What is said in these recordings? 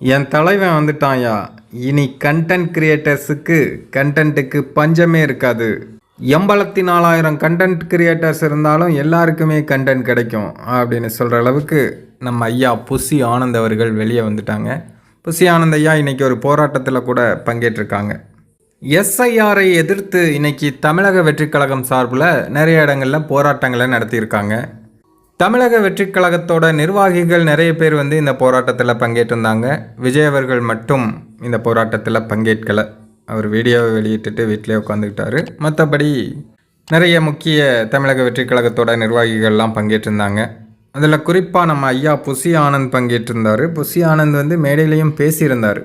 என் தலைவன் வந்துட்டான்யா. இனி கண்டென்ட் கிரியேட்டர்ஸுக்கு கண்டென்ட்டுக்கு பஞ்சமே இருக்காது. எண்பலத்தி நாலாயிரம் கண்டென்ட் கிரியேட்டர்ஸ் இருந்தாலும் எல்லாருக்குமே கண்டென்ட் கிடைக்கும் அப்படின்னு சொல்கிற அளவுக்கு நம்ம ஐயா புசி ஆனந்த் அவர்கள் வெளியே வந்துட்டாங்க. புசி ஆனந்த் ஐயா இன்னைக்கு ஒரு போராட்டத்தில் கூட பங்கேற்றிருக்காங்க. எஸ்ஐஆரை எதிர்த்து இன்னைக்கு தமிழக வெற்றிக் கழகம் சார்பில் நிறைய இடங்களில் போராட்டங்களை நடத்தியிருக்காங்க. தமிழக வெற்றிக் கழகத்தோட நிர்வாகிகள் நிறைய பேர் வந்து இந்த போராட்டத்தில் பங்கேற்றிருந்தாங்க. விஜய் அவர்கள் மட்டும் இந்த போராட்டத்தில் பங்கேற்கலை. அவர் வீடியோவை வெளியிட்டுட்டு வீட்டிலே உட்காந்துக்கிட்டாரு மற்றபடி நிறைய முக்கிய தமிழக வெற்றிக் கழகத்தோட நிர்வாகிகள்லாம் பங்கேற்றிருந்தாங்க. அதில் குறிப்பாக நம்ம ஐயா புசி ஆனந்த் பங்கேற்றிருந்தார். புசி ஆனந்த் வந்து மேடையிலையும் பேசியிருந்தார்.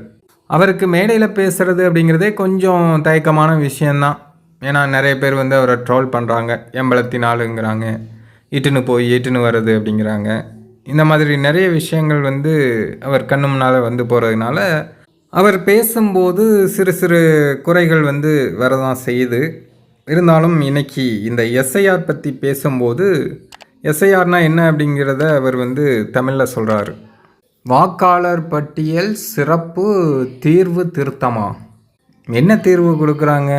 அவருக்கு மேடையில் பேசுகிறது அப்படிங்கிறதே கொஞ்சம் தயக்கமான விஷயந்தான் ஏன்னா நிறைய பேர் வந்து அவரை ட்ரோல் பண்ணுறாங்க எண்பத்தி நாலுங்கிறாங்க இட்டுன்னு போய் இட்டுன்னு வர்றது அப்படிங்கிறாங்க. இந்த மாதிரி நிறைய விஷயங்கள் வந்து அவர் கண்ணு முன்னால் வந்து போகிறதுனால அவர் பேசும்போது சிறு சிறு குறைகள் வந்து வரதான் செய்யுது. இருந்தாலும் இன்னைக்கு இந்த எஸ்ஐஆர் பற்றி பேசும்போது எஸ்ஐஆர்னா என்ன அப்படிங்கிறத அவர் வந்து தமிழில் சொல்கிறார் வாக்காளர் பட்டியல் சிறப்பு தீர்வு திருத்தமா? என்ன தீர்வு கொடுக்குறாங்க?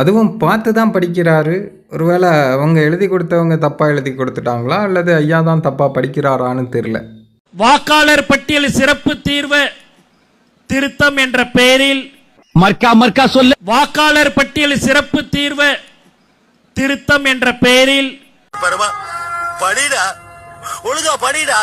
அதுவும் பார்த்து தான் படிக்கிறாரு. ஒருவேளை அவங்க எழுதி கொடுத்தவங்க தப்பாக எழுதி கொடுத்துட்டாங்களா? அல்லது ஐயா தான் தப்பாக படிக்கிறாரான்னு தெரில வாக்காளர் பட்டியல் சிறப்பு தீர்வு திருத்தம் என்ற பெயரில் மர்க்கா மர்க்கா சொல்லு. வாக்காளர் பட்டியல் சிறப்பு தீர்வு திருத்தம் என்ற பெயரில் படிடா ஒழுங்கா படிடா.